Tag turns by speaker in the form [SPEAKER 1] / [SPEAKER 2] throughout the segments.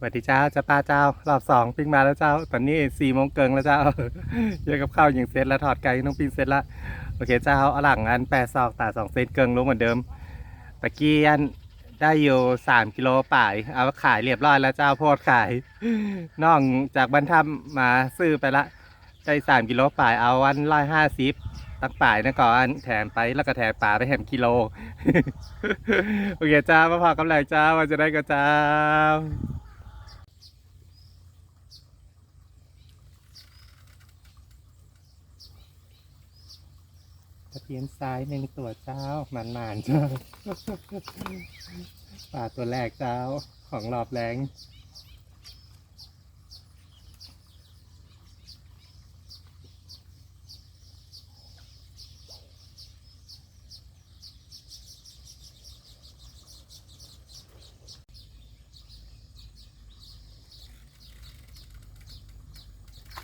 [SPEAKER 1] สวัสดีเจ้าจ้าป้าเจ้ารอบสองปิ้งมาแล้วเจ้า ตอนนี้สี่โมงเกิงแล้วเจ้าเยอะกับข้าวอย่างเสร็จแล้วถอดไก่น้องปิ้งเสร็จล้วโอเคเจ้าเอาหลังอันแปดซอกตาสองเซนเกิงลงเหมือนเดิมตะกี้อันได้อยู่สามกิโลป่ายเอาขายเรียบร้อยแล้วเจ้าโพดขายน้องจากบรรทัมมาซื้อไปละได้สามกิโลป่ายเอาวันร้อยห้าสิบตั้งป่ายนะก่อนแถมไปแล้วก็แถมป่าไปแถมกิโลโอเคเจ้ามาพอกำไรเจ้าว่าจะได้ก็เจ้า เพียนซ้ายหนึ่งตัวเจ้าหมันหมานๆเจ้าป่าตัวแรกเจ้าของรอบแรง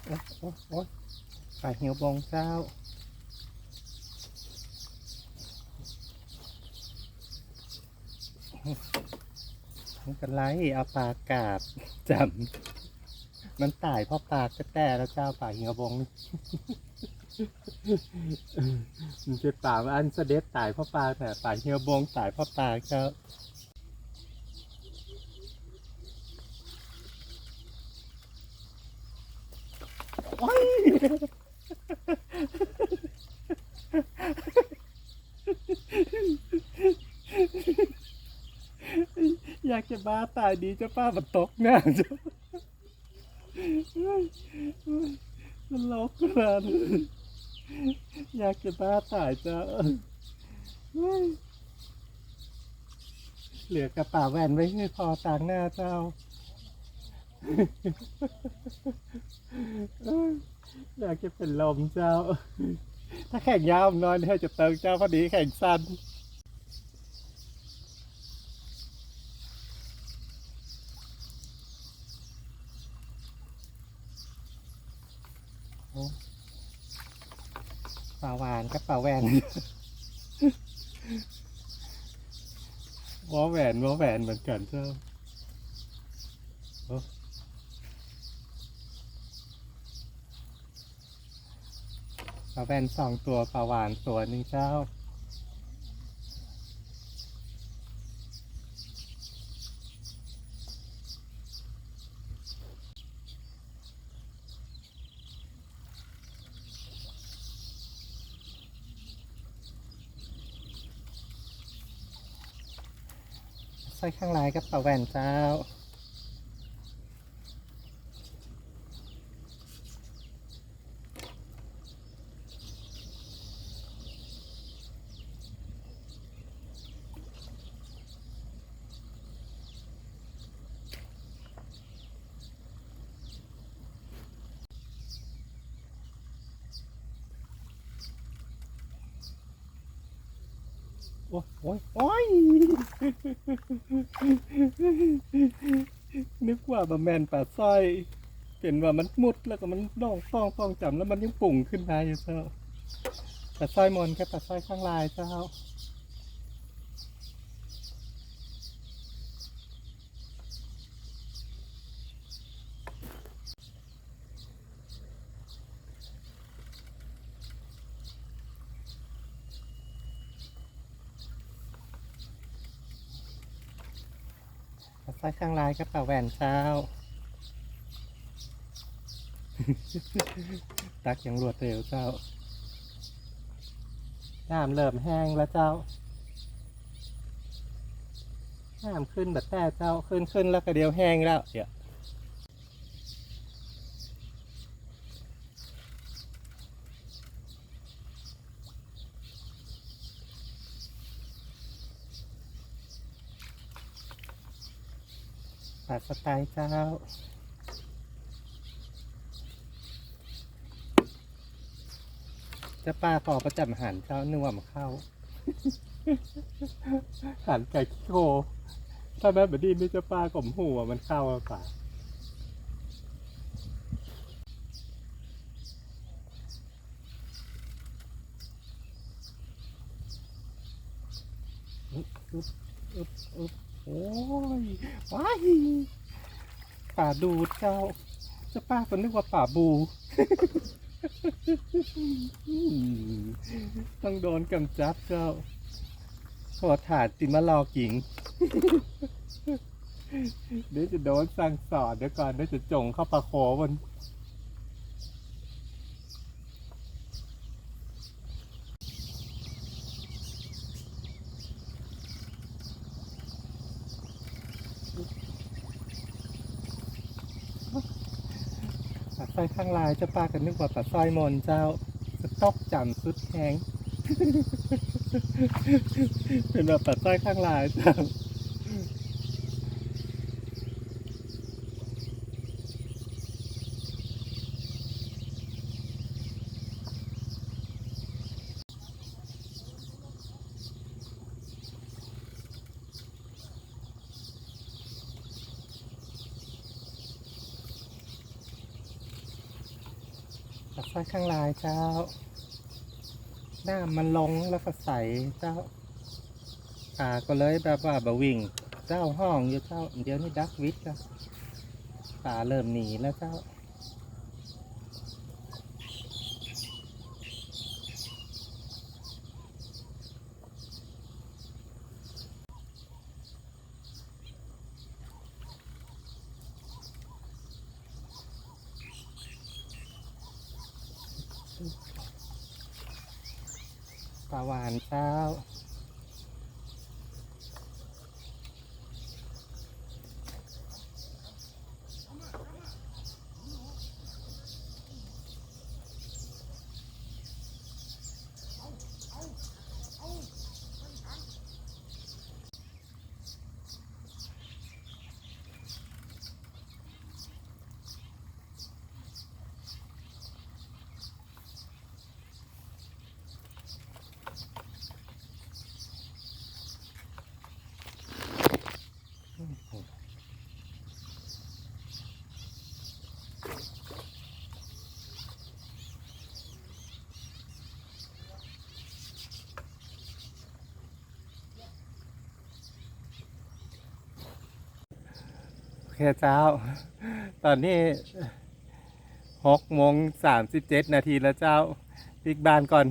[SPEAKER 1] โอ๊ยโอ๊ยโอ๊ยป่าเหี่ยวบงเจ้า ไม่เป็นไรเอาปลากาบจำมันตายเพราะปลากระแตแล้วเจ้าป่าหิงกระบงนี่มันจะป่าอันเสด็จตายเพราะปลาแต่ป่าเหงกระบงตายเพราะปลาเจ้าโอ๊ย อยากจะบ้าตายดีเจ้าป้ามันตกหน้าเจ้ามันลกกันอยากจะบ้าตายเจ้าเหลือกระเป๋าแหวนไว้ให้พอต่างหน้าเจ้าอยากจะเป็นลมเจ้า ถ้าแข่งยาวน้อยเนี่จะเติงเจ้าพอดีแข่งสั้น ปลาหวานกับปลาแหวนวอแหวนวอแหวนเหมือนกันเจ้าปลาแหวนสองตัวปลาหวานตัวหนึ่งเจ้า ใส่ข้างลายกับป่าแหวนเจ้า อ้ยโอ้ยโอ้ยนึกว่าบะแมนป่าสร้อยเห็นว่ามันมุดแล้วก็มันน้องฟ้องฟ้องจำแล้วมันยังปุ่งขึ้นมาอยู่เจ้าป่าสร้อยมอนแค่ป่าสร้อยข้างลายเจ้า สร้อยข้างลายก็เป่าแหวนเจ้า ตักอย่างรวดเร็วเจ้าน้ำเริ่มแห้งแล้วเจ้าน้ำขึ้นแบบแต่เจ้าขึ้นขึ้นแล้วก็เดียวแห้งแล้วเดี๋ยว ปลาสไตล์เจ้าจะปลาขอประจำหันเจ้านึกว่ามาเข้า หันไก่ขี้โคถ้าแม่บดีไม่จะปลากลมหัวมันเข้าหรือเปล่าอึ๊บอึ๊บอึ๊บ โอ้ยว้ายป่าดูดเจ้าเจ้าป้าก็นึกว่าป่าบู ต้องโดนกำจัดเจ้าขอถาดติมาลอกหญิง เดี๋ยวจะโดนสั่งสอนเดี๋ยวก่อนเดี๋ยวจะจงเข้าปะโคบน ปัดสร้อยข้างลายเจ้าป้ากันนึกว่าปัดสร้อยมนเจ้าสต๊อกจำสุดแหงเป็นแบบปัดสร้อยข้างลายเจ้า ปัดสร้อยข้างลายเจ้า หน้ามันลงแล้วก็ใสเจ้าขาก็เลยแบบว่าบวิ่ง เจ้าห้องอยู่เจ้า เดี๋ยวนี้ดักวิทย์จ้าตาเริ่มหนีแล้วเจ้าาวานเช้า คเจ้า ตอนนี้หกโมงสามสิบเจ็ดนาทีแล้วเจ้าปิกบานก่อน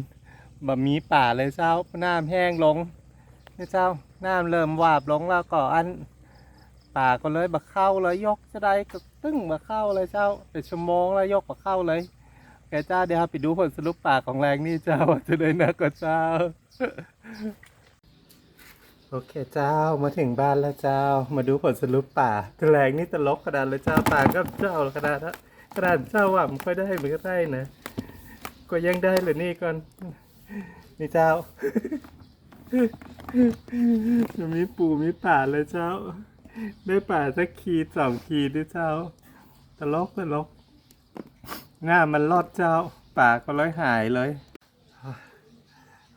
[SPEAKER 1] บะมีป่าเลยเจ้าน้ำแห้งลงนี่เจ้าน้ำเริ่มวาบลงแล้วก็อันป่าก็เลยบะเข้าเลยยกจะได้ก็ตึ้งบะเข้าเลยเจ้าเป็นชั่วโมงแล้วยกบะเข้าเลยแกเจ้าเดี๋ยวไปดูผลสรุปป่าของแรงนี่เจ้าจะได้นักกว่าเจ้า โอเคเจ้ามาถึงบ้านแล้วเจ้า มาดูผลสรุปป่าแรงนี่ตลกขนาดเลยเจ้าป่าก็เจ้าขนาดนะขนาดเจ้าว่ามันค่อยได้มันก็ได้นะก็ยังได้เลยนี่ก่อนนี่เจ้ามีปูมีป่าเลยเจ้า ได้ป่าสักขีดสองขีดด้วยเจ้าตลกตลกง่ามันรอดเจ้าป่าก็เลยหายเลย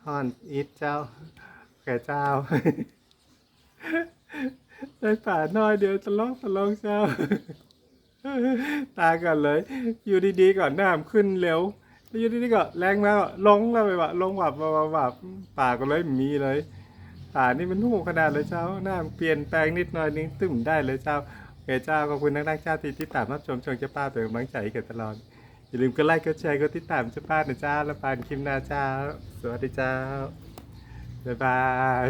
[SPEAKER 1] ฮอนอีทเจ้า แกเจ้า ได้ป่าน้อยเดียวตลกตลกเจ้า ตาก่อนเลย อยู่ดีๆก่อนน้ำขึ้นเร็วแล้วอยู่ดีๆก็แรงมากลงแล้วไปวะลงหวับวับวับป่าก็เลยมีเลยป่านี่มันหูขนาดเลยเจ้าน้ำเปลี่ยนแปลงนิดหน่อยนึงตึ้มได้เลยเจ้าแกเจ้าขอบคุณนักนักชาติที่ติดตามรับชมชมเจ้าป้าเป็นกำลังใจกันตลอดอย่าลืมกดไลค์กดแชร์กดติดตามเจ้าป้านะเจ้าแล้วปานคลิมนาเจ้า สวัสดีเจ้า บ๊ายบาย